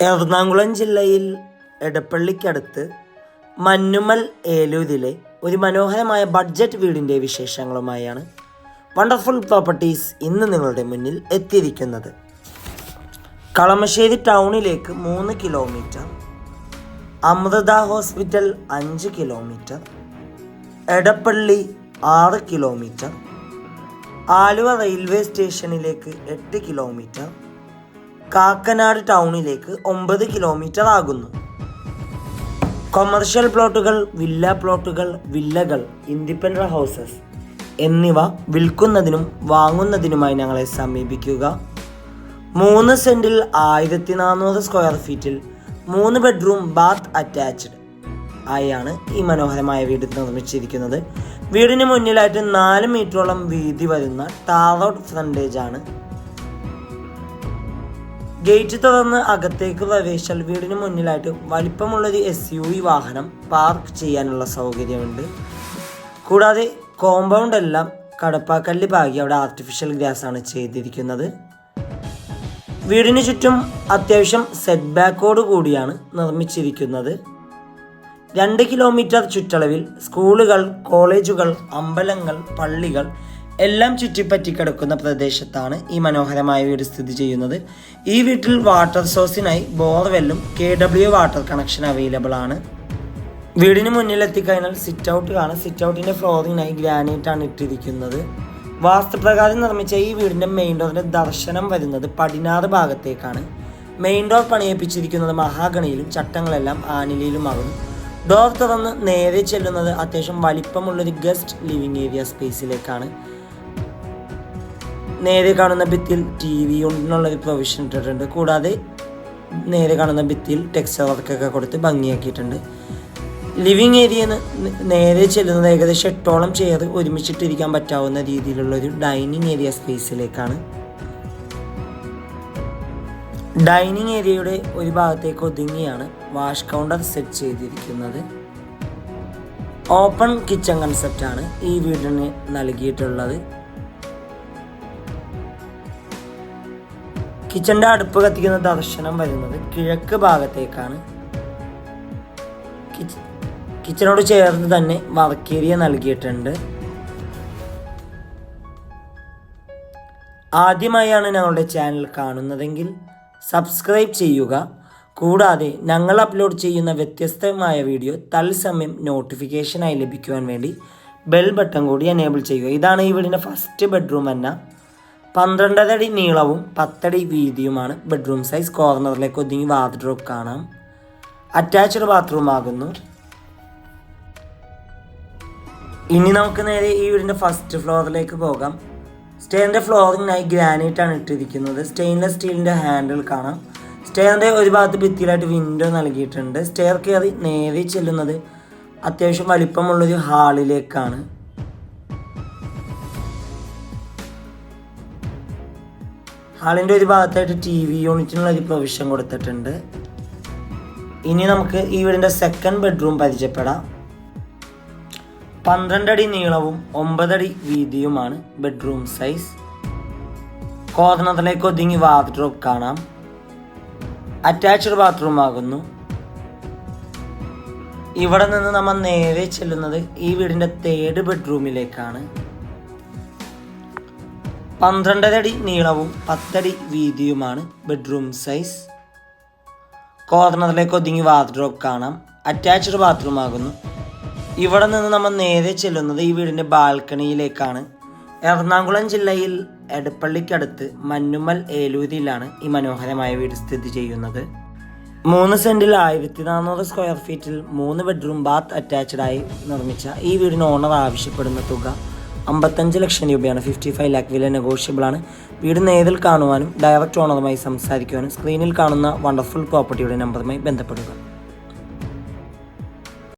എറണാകുളം ജില്ലയിൽ എടപ്പള്ളിക്കടുത്ത് മന്നുമൽ ഏലൂരിലെ ഒരു മനോഹരമായ ബഡ്ജറ്റ് വീടിന്റെ വിശേഷങ്ങളുമായാണ് വണ്ടർഫുൾ പ്രോപ്പർട്ടീസ് ഇന്ന് നിങ്ങളുടെ മുന്നിൽ എത്തിയിരിക്കുന്നത്. കളമശ്ശേരി ടൗണിലേക്ക് മൂന്ന് കിലോമീറ്റർ അമൃത ഹോസ്പിറ്റൽ അഞ്ച് കിലോമീറ്റർ എടപ്പള്ളി ആറ് കിലോമീറ്റർ ആലുവ റെയിൽവേ സ്റ്റേഷനിലേക്ക് എട്ട് കിലോമീറ്റർ കാക്കനാട് ടൗണിലേക്ക് ഒമ്പത് കിലോമീറ്റർ ആകുന്നു. കൊമേർഷ്യൽ പ്ലോട്ടുകൾ വില്ല പ്ലോട്ടുകൾ വില്ലകൾ ഇൻഡിപെൻഡന്റ് ഹൗസസ് എന്നിവ വിൽക്കുന്നതിനും വാങ്ങുന്നതിനുമായി ഞങ്ങളെ സമീപിക്കുക. മൂന്ന് സെന്റിൽ ആയിരത്തി നാനൂറ് സ്ക്വയർ ഫീറ്റിൽ മൂന്ന് ബെഡ്റൂം ബാത്ത് അറ്റാച്ച്ഡ് ആയാണ് ഈ മനോഹരമായ വീട് നിർമ്മിച്ചിരിക്കുന്നത്. വീടിന് മുന്നിലായിട്ട് നാല് മീറ്ററോളം വീതി വരുന്ന ടാറൗട്ട് ഫ്രണ്ടേജ് ആണ് ഗേറ്റ് തുറന്ന് അകത്തേക്ക് പ്രവേശിച്ചാൽ വീടിന് മുന്നിലായിട്ട് വലിപ്പമുള്ളൊരു എസ് യു വി വാഹനം പാർക്ക് ചെയ്യാനുള്ള സൗകര്യമുണ്ട്. കൂടാതെ കോമ്പൗണ്ട് എല്ലാം കടപ്പാക്കല്ല് പാകി അവിടെ ആർട്ടിഫിഷ്യൽ ഗ്രാസ് ആണ് ചെയ്തിരിക്കുന്നത്. വീടിന് ചുറ്റും അത്യാവശ്യം സെറ്റ് ബാക്കോട് കൂടിയാണ് നിർമ്മിച്ചിരിക്കുന്നത്. രണ്ട് കിലോമീറ്റർ ചുറ്റളവിൽ സ്കൂളുകൾ കോളേജുകൾ അമ്പലങ്ങൾ പള്ളികൾ എല്ലാം ചുറ്റിപ്പറ്റി കിടക്കുന്ന പ്രദേശത്താണ് ഈ മനോഹരമായ വീട് സ്ഥിതി ചെയ്യുന്നത്. ഈ വീട്ടിൽ വാട്ടർ സോഴ്സിനായി ബോർവെല്ലും K W water connection available ആണ്. വീടിന് മുന്നിൽ എത്തിക്കഴിഞ്ഞാൽ സിറ്റ് ഔട്ട് കാണാം. സിറ്റ് ഔട്ടിന്റെ ഫ്ലോറിങ്ങിനായി ഗ്രാനൈറ്റ് ആണ് ഇട്ടിരിക്കുന്നത്. വാസ്തുപ്രകാരം നിർമ്മിച്ച ഈ വീടിന്റെ മെയിൻ ഡോറിന്റെ ദർശനം വരുന്നത് പടിഞ്ഞാറ് ഭാഗത്തേക്കാണ്. മെയിൻ ഡോർ പണിയിപ്പിച്ചിരിക്കുന്നത് മഹാഗണിയിലും ചട്ടങ്ങളെല്ലാം ആനിലയിലുമാകുന്നു. ഡോർ തുറന്ന് നേരെ ചെല്ലുന്നത് അത്യാവശ്യം വലിപ്പമുള്ളൊരു ഗസ്റ്റ് ലിവിംഗ് ഏരിയ സ്പേസിലേക്കാണ് നേരെ കാണുന്ന ഭിത്തിയിൽ ടി വി ഒരു പ്രൊവിഷൻ ഇട്ടിട്ടുണ്ട്. കൂടാതെ നേരെ കാണുന്ന ഭിത്തിയിൽ ടെക്സ്ചർ വർക്കൊക്കെ കൊടുത്ത് ഭംഗിയാക്കിയിട്ടുണ്ട്. ലിവിങ് ഏരിയ നേരെ ചെല്ലുന്നത് ഏകദേശം എട്ടോളം ചെയർ ഒരുമിച്ചിട്ടിരിക്കാൻ പറ്റാവുന്ന രീതിയിലുള്ള ഒരു ഡൈനിങ് ഏരിയ സ്പേസിലേക്കാണ് ഡൈനിങ് ഏരിയയുടെ ഒരു ഭാഗത്തേക്ക് ഒതുങ്ങിയാണ് വാഷ് കൗണ്ടർ സെറ്റ് ചെയ്തിരിക്കുന്നത്. ഓപ്പൺ കിച്ചൺ കൺസെപ്റ്റാണ് ഈ വീടിന് നൽകിയിട്ടുള്ളത്. കിച്ചന്റെ അടുപ്പ് കത്തിക്കുന്ന ദർശനം വരുന്നത് കിഴക്ക് ഭാഗത്തേക്കാണ്. കിച്ച- കിച്ചനോട് ചേർന്ന് തന്നെ വർക്കേരിയ നൽകിയിട്ടുണ്ട്. ആദ്യമായാണ് ഞങ്ങളുടെ ചാനൽ കാണുന്നതെങ്കിൽ സബ്സ്ക്രൈബ് ചെയ്യുക. കൂടാതെ ഞങ്ങൾ അപ്ലോഡ് ചെയ്യുന്ന വ്യത്യസ്തമായ വീഡിയോ തത്സമയം നോട്ടിഫിക്കേഷനായി ലഭിക്കുവാൻ വേണ്ടി ബെൽ ബട്ടൺ കൂടി എനേബിൾ ചെയ്യുക. ഇതാണ് ഈ വീടിന്റെ ഫസ്റ്റ് ബെഡ്റൂം തന്നെ. പന്ത്രണ്ടര അടി നീളവും പത്തടി വീതിയുമാണ് ബെഡ്റൂം സൈസ് കോർണറിലേക്ക് ഒതുങ്ങി വാർഡ്രോബ് കാണാം. അറ്റാച്ച്ഡ് ബാത്റൂം ആകുന്നു. ഇനി നമുക്ക് നേരെ ഈ വീടിന്റെ ഫസ്റ്റ് ഫ്ലോറിലേക്ക് പോകാം. സ്റ്റെയറിന്റെ ഫ്ലോറിങ്ങിനായി ഗ്രാനൈറ്റ് ആണ് ഇട്ടിരിക്കുന്നത്. സ്റ്റെയിൻലെസ് സ്റ്റീലിന്റെ ഹാൻഡിൽ കാണാം. സ്റ്റെയറിന്റെ ഒരു ഭാഗത്ത് ഭിത്തിയിലായിട്ട് വിൻഡോ നൽകിയിട്ടുണ്ട്. സ്റ്റെയർ കയറി നേരെ ചെല്ലുന്നത് അത്യാവശ്യം വലിപ്പമുള്ളൊരു ഹാളിലേക്കാണ് ഹാളിന്റെ ഒരു ഭാഗത്തായിട്ട് ടി വി യൂണിറ്റിനുള്ള ഒരു പ്രൊവിഷൻ കൊടുത്തിട്ടുണ്ട്. ഇനി നമുക്ക് ഈ വീടിന്റെ സെക്കൻഡ് ബെഡ്റൂം പരിചയപ്പെടാം. പന്ത്രണ്ടടി നീളവും ഒമ്പതടി വീതിയുമാണ് ബെഡ്റൂം സൈസ് കോർണറിലേക്ക് ഒതുങ്ങി വാർഡ്രോബ് കാണാം. അറ്റാച്ച്ഡ് ബാത്റൂം ആകുന്നു. ഇവിടെ നിന്ന് നമ്മൾ നേരെ ചെല്ലുന്നത് ഈ വീടിന്റെ തേർഡ് ബെഡ്റൂമിലേക്കാണ് പന്ത്രണ്ടര അടി നീളവും പത്തടി വീതിയുമാണ് ബെഡ്റൂം സൈസ്. കോർണറിലേക്ക് ഒതുങ്ങി വാർഡ്രോബ് കാണാം. അറ്റാച്ച്ഡ് ബാത്റൂം ആകുന്നു. ഇവിടെ നിന്ന് നമ്മൾ നേരെ ചെല്ലുന്നത് ഈ വീടിന്റെ ബാൽക്കണിയിലേക്കാണ്. എറണാകുളം ജില്ലയിൽ എടപ്പള്ളിക്കടുത്ത് മന്നുമൽ ഏലൂരിയിലാണ് ഈ മനോഹരമായ വീട് സ്ഥിതി ചെയ്യുന്നത്. മൂന്ന് സെന്റിൽ ആയിരത്തി നാനൂറ് സ്ക്വയർ ഫീറ്റിൽ മൂന്ന് ബെഡ്റൂം ബാത്ത് അറ്റാച്ച്ഡായി നിർമ്മിച്ച ഈ വീടിന് ഓണർ ആവശ്യപ്പെടുന്ന തുക അമ്പത്തഞ്ച് ലക്ഷം രൂപയാണ്. ഫിഫ്റ്റി ഫൈവ് ലാക്ക് വില നെഗോഷ്യബിൾ ആണ്. വീട് നേരിൽ കാണുവാനും ഡയറക്റ്റ് ഓണറുമായി സംസാരിക്കുവാനും സ്ക്രീനിൽ കാണുന്ന വണ്ടർഫുൾ പ്രോപ്പർട്ടിയുടെ നമ്പറുമായി ബന്ധപ്പെടുക.